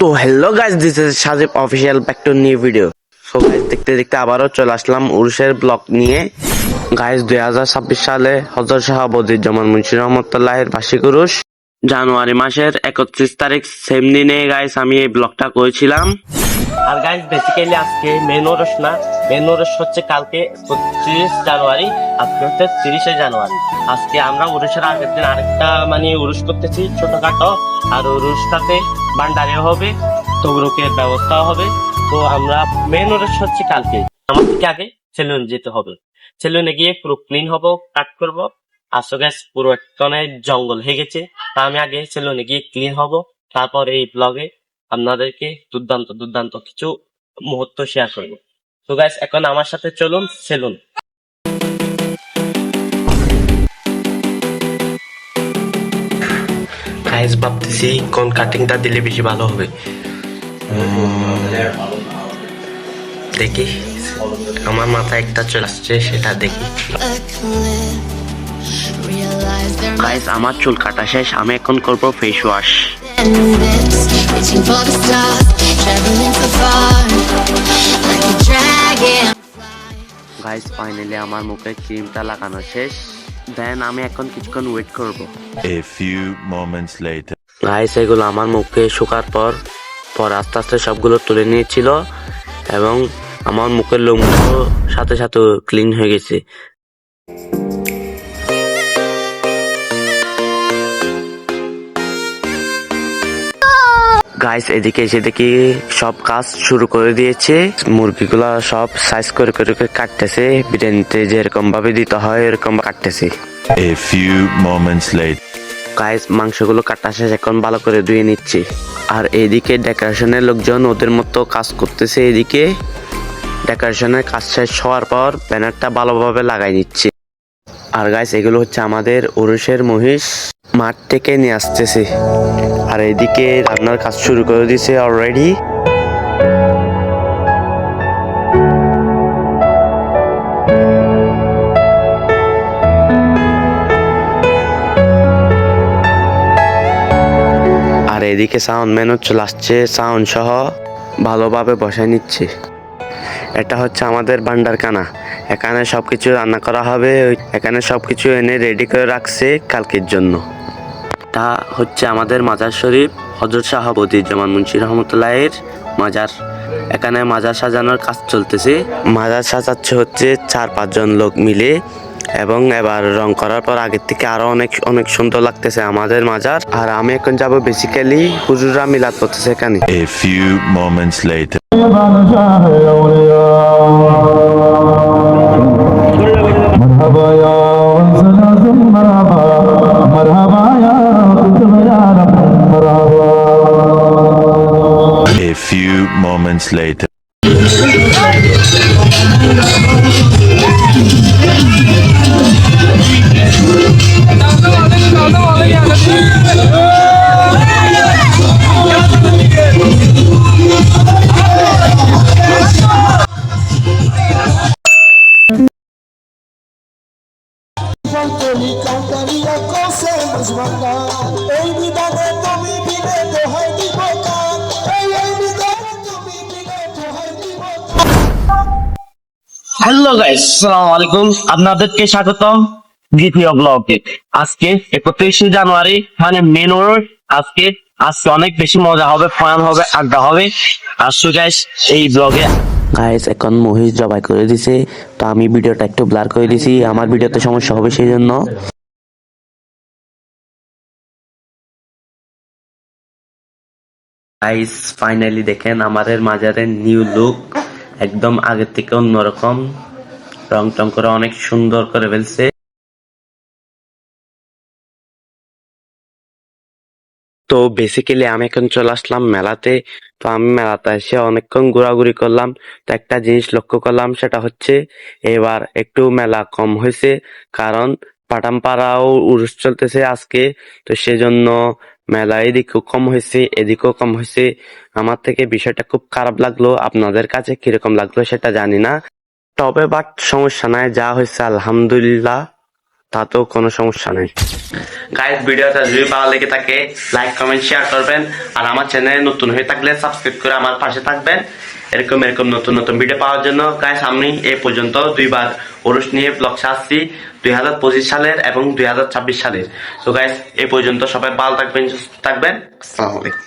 তো hello guys this is Sajib official back to new video so guys দেখতে দেখতে আবারও চলে আসলাম উরুষের ব্লগ নিয়ে। গাইস দুই হাজার ছাব্বিশ সালে হজর শাহ বদিরজামান মুন্সি রহমতুল্লাহের বার্ষিক উরুষ জানুয়ারি মাসের একত্রিশ তারিখ সেম দিনে গাইস আমি এই ব্লগটা করেছিলাম। আর গাইজ বেসিক্যালি আজকে মেন ওরস না মেন ওরস হচ্ছে কালকে পঁচিশ জানুয়ারি, আজকে হচ্ছে তিরিশে জানুয়ারি। আজকে আমরা উরুষের আগের দিন আরেকটা মানে উরুষ করতেছি, ছোটখাটো। আর উরুষটাতে ভান্ডারিও হবে, তবরুকের ব্যবস্থাও হবে। তো আমরা মেন ওরস হচ্ছে কালকে। আমার থেকে আগে সেলুন যেতে হবে। সেলুনে গিয়ে পুরো ক্লিন হব কাট করব। আসো গ্যাস পুরো একটনে জঙ্গল হয়ে গেছে। তা আমি আগে সেলুনে গিয়ে ক্লিন হব। তারপর এই ব্লগে আপনাদেরকে দুর্দান্ত দুর্দান্ত কিছু মুহূর্ত শেয়ার করব। তো গ্যাস এখন আমার সাথে চলুন সেলুন গাইস ভাবতেছি, কোন কাটিংটা দিলে বেশি ভালো হবে? দেখি। আমার মাথায় একটা চলে আসছে, সেটা দেখি। গাইস আমার চুল কাটা শেষ, আমি এখন করব ফেস ওয়াশ. গাইস ফাইনালি আমার মুখে ক্রিমটা লাগানো শেষ। দেন আমি এখন কিছুক্ষণ ওয়েট করব। A few moments later guys এগুলো আমার মুখে শুকার পর পর আস্তে আস্তে সবগুলো তুলে নিয়েছিল এবং আমার মুখের লোমগুলো সাথে সাথে ক্লিন হয়ে গেছে। গাইস এদিকে এসে দেখি সব কাজ শুরু করে দিয়েছে। মুরগিগুলা সব সাইজ করে করে করে কাটতেছে। বিরিয়ানিতে যেরকম ভাবে দিতে হয় এরকম কাটতেছে। A few moments later. Guys মাংসগুলো কাটা শেষ এখন ভালো করে ধুয়ে নিচ্ছে। আর এদিকে ডেকোরেশনের লোকজন ওদের মতো কাজ করতেছে এদিকে। ডেকোরেশনের কাজ শেষ হওয়ার পর ব্যানারটা ভালোভাবে লাগাই নিচ্ছে। আর গাইস এগুলো হচ্ছে আমাদের উরুষের মহিষ। মাঠ থেকে নিয়ে আসতেছে। আর এদিকে রান্নার কাজ শুরু করে দিয়েছে অলরেডি আর এদিকে সাউন্ড ম্যানও চলে আসছে সাউন্ড সহ ভালোভাবে বসায় নিচ্ছে। এটা হচ্ছে আমাদের ভান্ডারখানা। এখানে সব কিছু রান্না করা হবে এখানে সব কিছু এনে রেডি করে রাখছে কালকের জন্য। তা হচ্ছে আমাদের মাজার শরীফ হজরত শাহাবতী জামান মুন্সি রহমতুল্লাহের মাজার। এখানে মাজার সাজানোর কাজ চলতেছে। মাজার সাজাচ্ছে হচ্ছে চার পাঁচজন লোক মিলে। এবং এবার রং করার পর আগের থেকে আরও অনেক অনেক সুন্দর লাগতেছে আমাদের মাজার। আর আমি এখন যাব বেসিক্যালি হুজুররা মিলাদ করতেছে এখানে। A few moments later A few moments later. Hello guys সালাম আলাইকুম আপনাদেরকে স্বাগতম। দ্বিতীয় ব্লগে আজকে একত্রিশে জানুয়ারি মানে মেন আজকে আজকে অনেক বেশি মজা হবে, ফান হবে, আড্ডা হবে। আসো গাইস এই ব্লগে। গাইস এখন মহিষ জবাই করে দিছে, তো আমি ভিডিওটা একটু ব্লার করে দিছি, আমার ভিডিওতে সমস্যা হবে সেই জন্য গাইস ফাইনালি দেখেন আমাদের মাজারের নিউ লুক একদম আগের থেকে অন্যরকম। রং টং করে অনেক সুন্দর করে ফেলছে। তো বেসিক্যালি আমি এখন চলে আসলাম মেলাতে। তো আমি মেলাতে এসে অনেকক্ষণ ঘোরাঘুরি করলাম। তো একটা জিনিস লক্ষ্য করলাম, সেটা হচ্ছে এবার একটু মেলা কম হয়েছে, কারণ পাটামপাড়াও উরুস চলতেছে আজকে। তো সেজন্য মেলা এদিকেও কম হয়েছে, এদিকেও কম হয়েছে। আমার থেকে বিষয়টা খুব খারাপ লাগল, আপনাদের কাছে কীরকম লাগল সেটা জানি না। তবে বাট সমস্যা নাই, যা হয়েছে আলহামদুলিল্লাহ। তাতেও কোনো সমস্যা নেই। গাইজ ভিডিওটা যদি ভালো লেগে থাকে লাইক কমেন্ট শেয়ার করবেন। আর আমার চ্যানেলে নতুন হয়ে থাকলে সাবস্ক্রাইব করে আমার পাশে থাকবেন। এরকম এরকম নতুন নতুন ভিডিও পাওয়ার জন্য। গাইজ আমি এই পর্যন্ত দুইবার ওরস নিয়ে ব্লগ আসছি দুই হাজার পঁচিশ সালের এবং দুই হাজার ছাব্বিশ সালের। তো গাইজ এ পর্যন্ত সবাই ভালো থাকবেন সুস্থ থাকবেন। আসসালামু আলাইকুম।